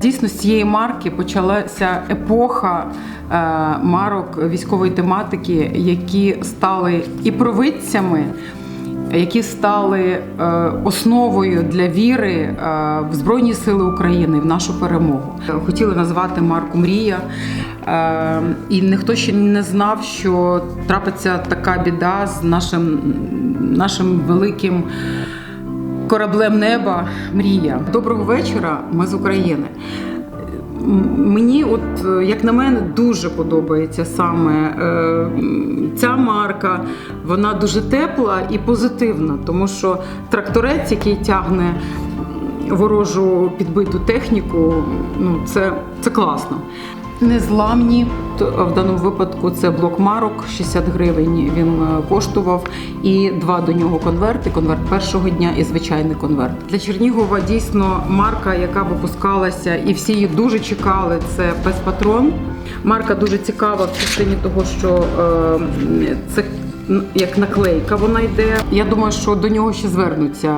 Дійсно, з цієї марки почалася епоха е, марок військової тематики, які стали і провидцями, які стали е, основою для віри е, в Збройні Сили України в нашу перемогу. Хотіли назвати марку Мрія. І ніхто ще не знав, що трапиться така біда з нашим, нашим великим кораблем неба Мрія. Доброго вечора. Ми з України. Мені, от е, як на мене, дуже подобається саме е, ця марка. Вона дуже тепла і позитивна, тому що тракторець, який тягне ворожу підбиту техніку, ну це, це класно. Незламні то в даному випадку це блок марок 60 гривень. Він е, коштував, і два до нього конверти: конверт першого дня і звичайний конверт. Для Чернігова дійсно марка, яка випускалася, і всі її дуже чекали. Це пес патрон. Марка дуже цікава в частині того, що е, це як наклейка вона йде. Я думаю, що до нього ще звернуться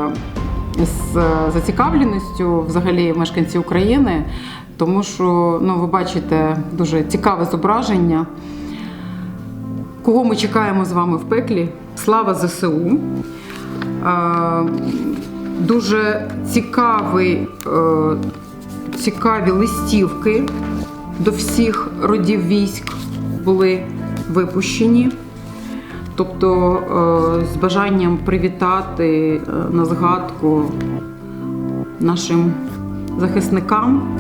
з е, зацікавленістю взагалі мешканці України, тому що ну, ви бачите дуже цікаве зображення. Кого ми чекаємо з вами в пеклі? Слава ЗСУ! Дуже цікавий, е, цікаві листівки до всіх родів військ були випущені. Тобто е, з бажанням привітати е, на згадку нашим захисникам.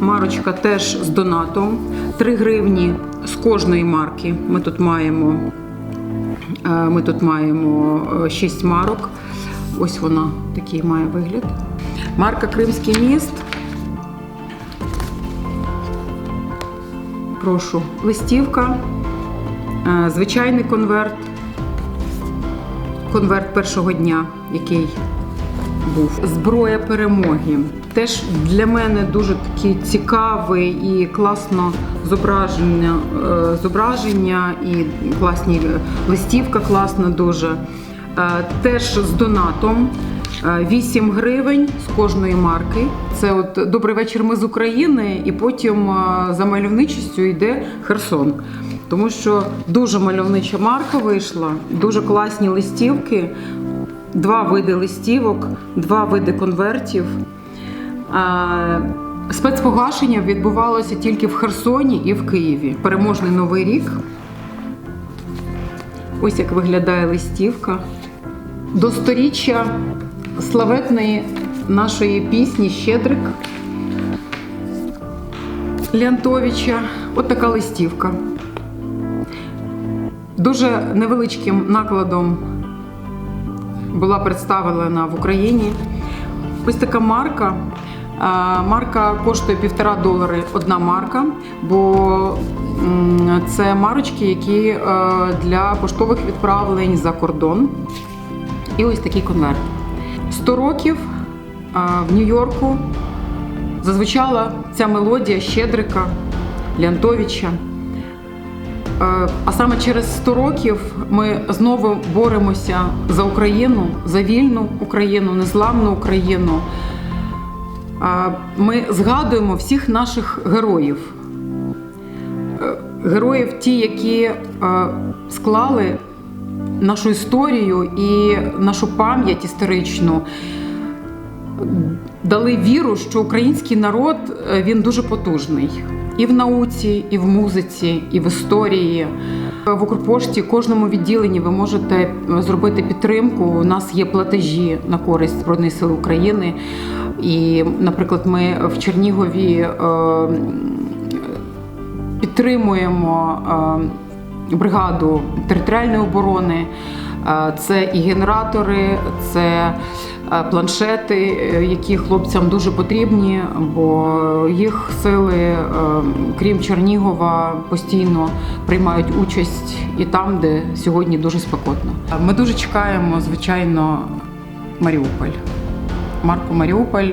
Марочка теж з донатом. 3 гривні з кожної марки. Ми тут маємо, е, ми тут маємо 6 марок. Ось вона такий має вигляд. Марка Кримський міст. Прошу, листівка, е, звичайний конверт, конверт першого дня, який був. Зброя перемоги. Теж для мене дуже такий цікавий і класно зображення, е, зображення і класні е, листівка класна дуже. Е, Теж з донатом. Е, 8 гривень з кожної марки. Це от добрий вечір. Ми з України, і потім е, за мальовничістю йде Херсон. Тому що дуже мальовнича марка вийшла, дуже класні листівки, два види листівок, два види конвертів. Спецпогашення відбувалося тільки в Херсоні і в Києві. Переможний новий рік. Ось як виглядає листівка. До сторіччя славетної нашої пісні Щедрик Лянтовича. От така листівка. Дуже невеличким накладом була представлена в Україні. Ось така марка. Марка коштує півтора долари одна марка, бо це марочки, які е, для поштових відправлень за кордон. І ось такий конверт. 100 років в Нью-Йорку зазвучала ця мелодія Щедрика Лянтовича. Е, А саме через 100 років ми знову боремося за Україну, за вільну Україну, незламну Україну. Е, Ми згадуємо всіх наших героїв. Е, Героїв, ті, які склали нашу історію і нашу пам'ять історичну, дали віру, що український народ е, він дуже потужний і в науці, і в музиці, і в історії. В Укрпошті кожному відділенні ви можете е, зробити підтримку. У нас є платежі на користь Збройних сил України. І, наприклад, ми в Чернігові е, підтримуємо е, бригаду територіальної оборони. Е, Це і генератори, це е, планшети, е, які хлопцям дуже потрібні, бо їх сили, е, крім Чернігова, постійно приймають участь і там, де сьогодні дуже спекотно. Ми дуже чекаємо, звичайно, Маріуполь. Марку Маріуполь.